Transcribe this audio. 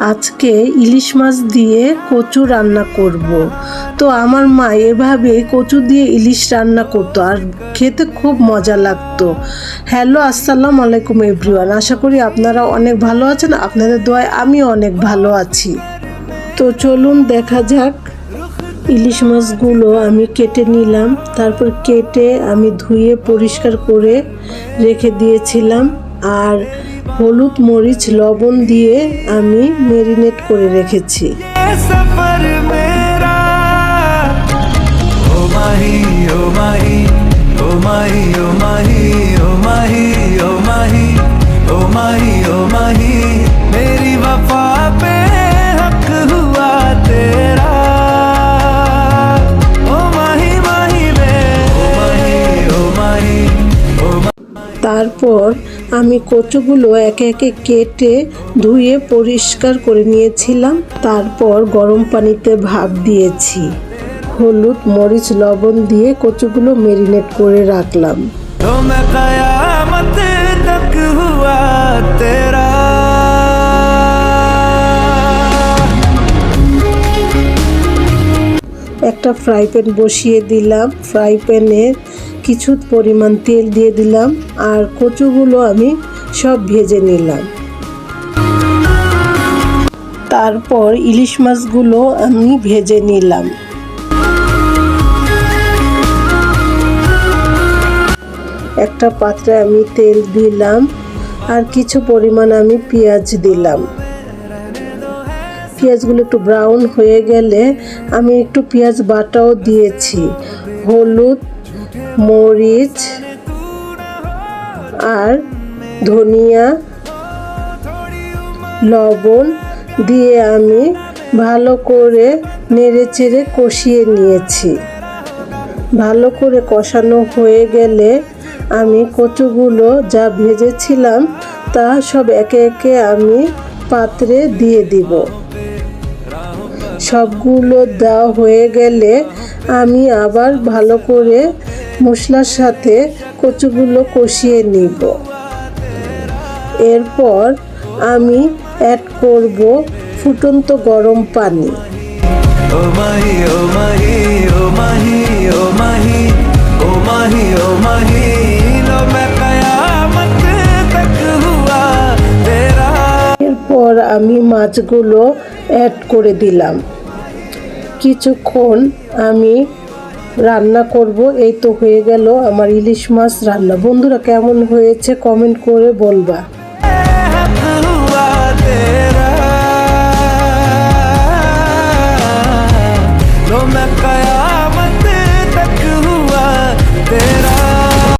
আজকে ইলিশ মাছ দিয়ে কচু রান্না করব। তো আমার মা এভাবে কচু দিয়ে ইলিশ রান্না করতো আর খেতে খুব মজা লাগতো। হ্যালো, আসসালামু আলাইকুম এভরিওয়ান। আশা করি আপনারা অনেক ভালো আছেন, আপনাদের দোয়ায় আমি অনেক ভালো আছি। তো চলুন দেখা যাক ইলিশ মাছগুলো আমি কেটে নিলাম, তারপর কেটে আমি ধুয়ে পরিষ্কার করে রেখে দিয়েছিলাম। আর হলুদ মরিচ লবণ দিয়ে আমি ম্যারিনেট করে রেখেছি মেরি তারপর আমি কচুগুলো একে একে কেটে ধুয়ে পরিষ্কার করে নিয়েছিলাম তারপর গরম পানিতে ভাপ দিয়েছি। হলুদ মরিচ লবণ দিয়ে কচুগুলো মেরিনেট করে রাখলাম। একটা ফ্রাই প্যান বসিয়ে দিলাম। ফ্রাই প্যানে কিছু পরিমাণ তেল দিয়ে দিলাম আর কচুগুলো আমি সব ভেজে নিলাম। তারপর ইলিশ মাছগুলো আমি ভেজে নিলাম। একটা পাত্রে আমি তেল দিলাম আর কিছু পরিমাণ আমি পেঁয়াজ দিলাম। পেঁয়াজগুলো একটু ব্রাউন হয়ে গেলে আমি একটু পেঁয়াজ বাটাও দিয়েছি। হলুদ মরিচ আর ধনিয়া, লবণ দিয়ে আমি ভালো করে নেড়ে চেড়ে কষিয়ে নিয়েছি। ভালো করে কষানো হয়ে গেলে আমি কচুগুলো যা ভেজেছিলাম তা সব একে একে আমি পাত্রে দিয়ে দিব। সবগুলো দেওয়া হয়ে গেলে আমি আবার ভালো করে মশলার সাথে কচুগুলো কষিয়ে নিব। এরপর আমি অ্যাড করব ফুটন্ত গরম পানি। এরপর আমি মাছগুলো অ্যাড করে দিলাম। কিছুক্ষণ আমি রান্না করব, এই তো হয়ে গেল আমার ইলিশ মাছ রান্না। বন্ধুরা, কেমন হয়েছে কমেন্ট করে বলবা। হ্যাঁ,